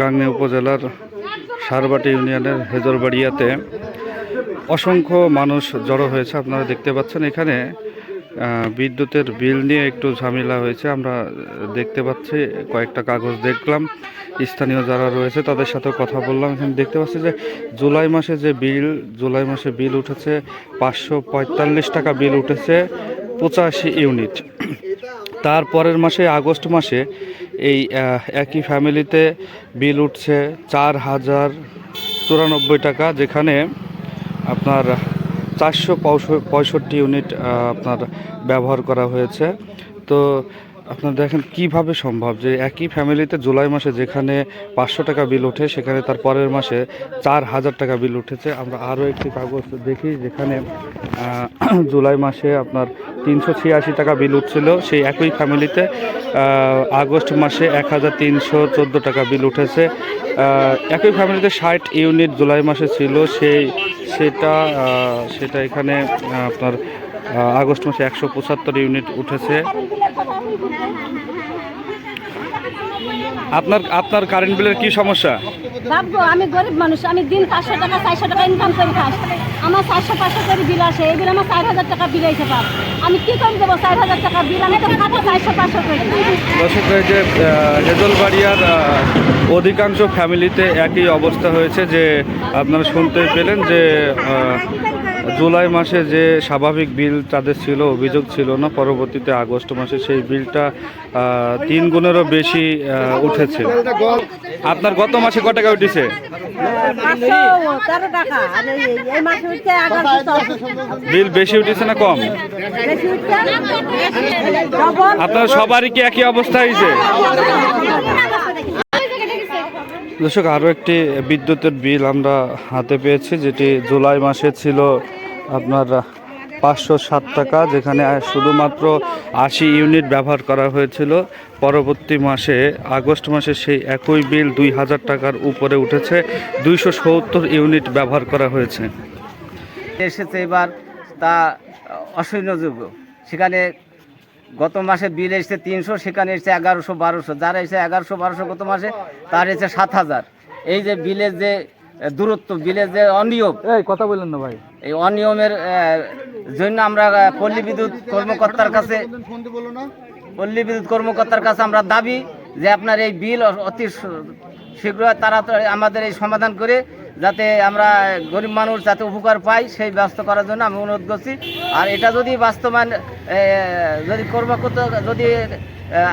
গাংনী উপজেলার সারবাটি ইউনিয়নের হেজরবাড়িয়াতে অসংখ্য মানুষ জড়ো হয়েছে। আপনারা দেখতে পাচ্ছেন এখানে বিদ্যুতের বিল নিয়ে একটু ঝামেলা হয়েছে। আমরা দেখতে পাচ্ছি, কয়েকটা কাগজ দেখলাম, স্থানীয় যারা রয়েছে তাদের সাথে কথা বললাম। এখানে দেখতে পাচ্ছি যে জুলাই মাসে যে বিল, জুলাই মাসে বিল উঠেছে, পাঁচশো পঁয়তাল্লিশ টাকা বিল উঠেছে পঁচাশি ইউনিট। তার পরের মাসে, আগস্ট মাসে এই একই ফ্যামিলিতে বিল উঠছে চার হাজার চুরানব্বই টাকা, যেখানে আপনার চারশো পঁয়ষট্টি ইউনিট আপনার ব্যবহার করা হয়েছে। তো আপনার দেখেন কীভাবে সম্ভব যে একই ফ্যামিলিতে জুলাই মাসে যেখানে পাঁচশো টাকা বিল ওঠে সেখানে তার পরের মাসে চার হাজার টাকা বিল উঠেছে। আমরা আরও একটি কাগজ দেখি, যেখানে জুলাই মাসে আপনার তিনশো ছিয়াশি টাকা বিল উঠছিল। সেই একই ফ্যামিলিতে আগস্ট মাসে এক হাজার তিনশো চোদ্দ টাকা বিল উঠেছে। একই ফ্যামিলিতে ষাট ইউনিট জুলাই মাসে ছিল। সেই, সেটা সেটা এখানে আপনার আগস্ট মাসে একশো পঁচাত্তর ইউনিট উঠেছে। আপনার আপনার কারেন্ট বিলের কি সমস্যা? ভাববো আমি গরিব মানুষ আমি দিন পাঁচশো টাকা চারশো টাকা ইনকাম করি খাস। আমার চারশো পাঁচশো করে বিল আসে এই বিল আমার চার হাজার টাকা বিল আইতে পার। আমি কি করে দেবো চার হাজার টাকা বিল আমি তো খাব চারশো পাঁচশো করে। দর্শক যে হেজলবাড়িয়ার অধিকাংশ ফ্যামিলিতে একই অবস্থা হয়েছে যে আপনারা শুনতে পেলেন যে জুলাই মাসে যে স্বাভাবিক বিল তাদের ছিল, অভিযোগ ছিল না, পরবর্তীতে আগস্ট মাসে সেই বিলটা তিন গুণেরও বেশি উঠেছে। আপনার গত মাসে ক টাকা উঠেছে? বিল বেশি উঠেছে না কম? আপনার সবারই কি একই অবস্থা হয়েছে দর্শক আরও একটি বিদ্যুতের বিল আমরা হাতে পেয়েছি, যেটি জুলাই মাসে ছিল আপনার পাঁচশো সাত টাকা, যেখানে শুধুমাত্র আশি ইউনিট ব্যবহার করা হয়েছিল। পরবর্তী মাসে, আগস্ট মাসে সেই একই বিল দুই হাজার টাকার উপরে উঠেছে, দুইশো সত্তর ইউনিট ব্যবহার করা হয়েছে। এসেছে এবার তা অসৈন্যযোগ্য সেখানে গত মাসে বিল এসেছে তিনশো সেখানে এসেছে এগারোশো বারোশো। যারা এসেছে এগারোশো বারোশো গত মাসে তার এসেছে সাত হাজার। এই যে বিলের যে দূরত্ব বিলের যে অনিয়ম এই কথা বললেন না ভাই। এই অনিয়মের জন্য আমরা পল্লী বিদ্যুৎ কর্মকর্তার কাছে পল্লী বিদ্যুৎ কর্মকর্তার কাছে আমরা দাবি যে আপনার এই বিল অতি স- শীঘ্র তাড়াতাড়ি আমাদের এই সমাধান করে যাতে আমরা গরিব মানুষ যাতে উপকার পাই, সেই ব্যস্ত করার জন্য আমি অনুরোধ করছি। আর এটা যদি বাস্তবায়ন যদি কর্মকর্তা যদি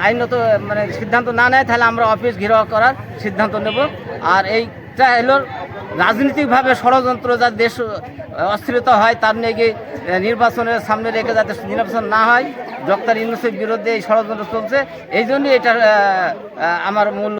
আইনত মানে সিদ্ধান্ত না নেয়, তাহলে আমরা অফিস ঘেরাও করার সিদ্ধান্ত নেব। আর এইটা হলো রাজনৈতিকভাবে ষড়যন্ত্র যা দেশ অস্থিরতা হয়, তার নিয়ে নির্বাচনের সামনে রেখে যাতে নির্বাচন না হয়, ডক্টর ইউনুসের বিরুদ্ধে এই ষড়যন্ত্র চলছে। এই জন্যই এটা আমার মূল